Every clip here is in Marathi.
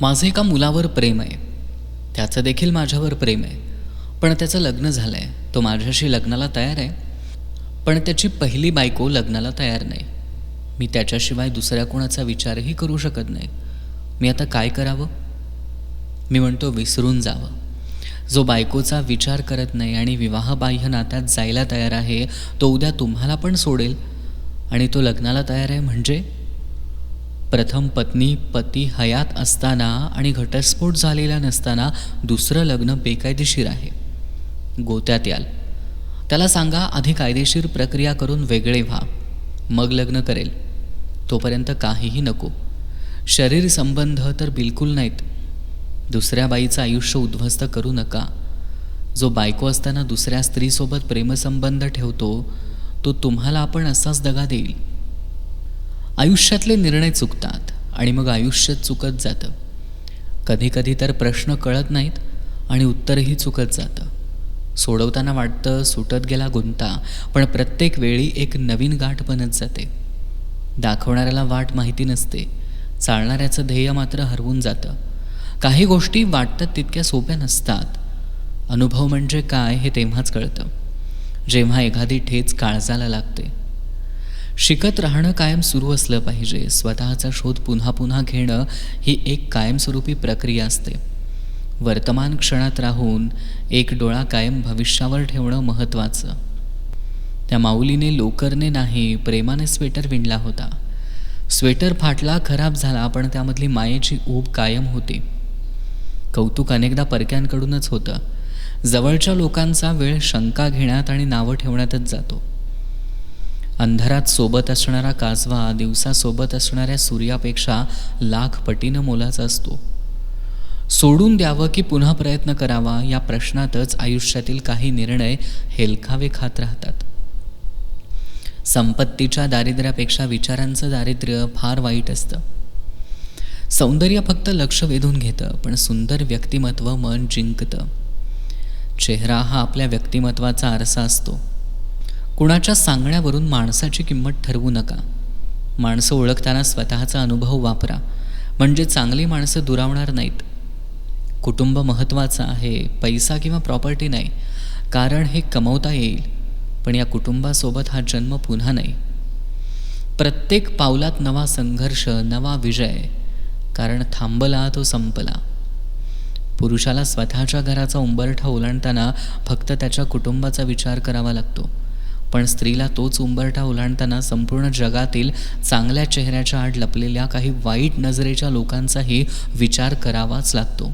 माझं एका मुलावर प्रेम आहे. त्याचं देखील माझ्यावर प्रेम आहे. पण त्याचं लग्न झालं आहे तो माझ्याशी लग्नाला तयार आहे. पण त्याची पहिली बायको लग्नाला तयार नाही. मी त्याच्याशिवाय दुसऱ्या कोणाचा विचारही करू शकत नाही. मी आता काय करावं? मी म्हणतो विसरून जावं. जो बायकोचा विचार करत नाही आणि विवाहबाह्य नात्यात जायला तयार आहे तो उद्या तुम्हाला पण सोडेल. आणि तो लग्नाला तयार आहे म्हणजे? प्रथम पत्नी पती हयात असताना आणि घटस्फोट झालेला नसताना दुसरं लग्न बेकायदेशीर आहे. गोत्यात याल. त्याला सांगा आधी कायदेशीर प्रक्रिया करून वेगळे व्हा. मग लग्न करेल. तोपर्यंत काहीही नको. शरीर संबंध तर बिलकुल नाहीत. दुसऱ्या बाईचं आयुष्य उद्ध्वस्त करू नका. जो बायको असताना दुसऱ्या स्त्रीसोबत प्रेमसंबंध ठेवतो तो तुम्हाला आपण असाच दगा देईल. आयुष्यातले निर्णय चुकतात आणि मग आयुष्य चुकत जातं. कधीकधी तर प्रश्न कळत नाहीत आणि उत्तरही चुकत जातं. सोडवताना वाटतं सुटत गेला गुंता पण प्रत्येक वेळी एक नवीन गाठ बनत जाते. दाखवणाऱ्याला वाट माहिती नसते. चालणाऱ्याचं ध्येय मात्र हरवून जातं. काही गोष्टी वाटतात तितक्या सोप्या नसतात. अनुभव म्हणजे काय हे तेव्हाच कळतं. जेव्हा एखादी ठेच काळजाला लागते शिकत राहणं कायम सुरू असलं पाहिजे. स्वतःचा शोध पुन्हा पुन्हा घेणं ही एक कायमस्वरूपी प्रक्रिया असते. वर्तमान क्षणात राहून एक डोळा कायम भविष्यावर ठेवणं महत्त्वाचं. त्या माऊलीने लोकरने नाही प्रेमाने स्वेटर विणला होता. स्वेटर फाटला खराब झाला पण त्यामधली मायेची ऊब कायम होती. कौतुक अनेकदा परक्यांकडूनच होतं. जवळच्या लोकांचा वेळ शंका घेण्यात आणि नावं ठेवण्यातच जातो. अंधारात सोबत असणारा काजवा दिवसासोबत असणाऱ्या सूर्यापेक्षा लाख पटीनं मोलाचा असतो. सोडून द्यावं की पुन्हा प्रयत्न करावा या प्रश्नातच आयुष्यातील काही निर्णय हेलखावे खात राहतात. संपत्तीच्या दारिद्र्यापेक्षा विचारांचं दारिद्र्य फार वाईट असतं. सौंदर्य फक्त लक्ष वेधून घेतं पण सुंदर व्यक्तिमत्व मन जिंकतं. चेहरा हा आपल्या व्यक्तिमत्वाचा आरसा असतो. कुणाच्या सांगण्यावरून माणसाची किंमत ठरवू नका. माणसं ओळखताना स्वतःचा अनुभव वापरा. म्हणजे चांगली माणसं दुरावणार नाहीत. कुटुंब महत्त्वाचं आहे पैसा किंवा प्रॉपर्टी नाही. कारण हे कमवता येईल. पण या कुटुंबासोबत हा जन्म पुन्हा नाही. प्रत्येक पावलात नवा संघर्ष नवा विजय. कारण थांबला तो संपला. पुरुषाला स्वतःच्या घराचा उंबरठा ओलांडताना फक्त त्याच्या कुटुंबाचा विचार करावा लागतो. पण स्त्रीला तोच उंबरठा ओलांडताना संपूर्ण जगातील चांगल्या चेहऱ्याच्या आड लपलेल्या काही वाईट नजरेच्या लोकांचाही विचार करावाच लागतो.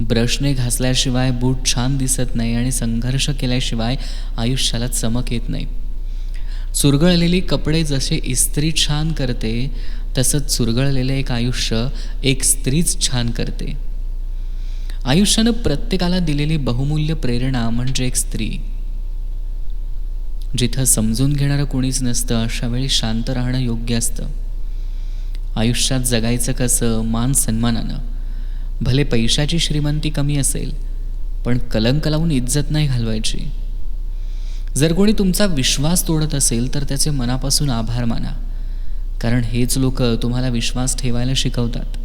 ब्रशने घासल्याशिवाय बूट छान दिसत नाही आणि संघर्ष केल्याशिवाय आयुष्याला चमक येत नाही. चुरगळलेली कपडे जसे इस्त्री छान करते तसंच चुरगळलेलं एक आयुष्य एक स्त्रीच छान करते. आयुष्यानं प्रत्येकाला दिलेली बहुमूल्य प्रेरणा म्हणजे एक स्त्री. जिथं समजून घेणारं कोणीच नसतं अशा वेळी शांत राहणं योग्य असतं. आयुष्यात जगायचं कसं? मान सन्मानानं. भले पैशाची श्रीमंती कमी असेल पण कलंक लावून इज्जत नाही घालवायची. जर कोणी तुमचा विश्वास तोडत असेल तर त्याचे मनापासून आभार माना. कारण हेच लोक तुम्हाला विश्वास ठेवायला शिकवतात.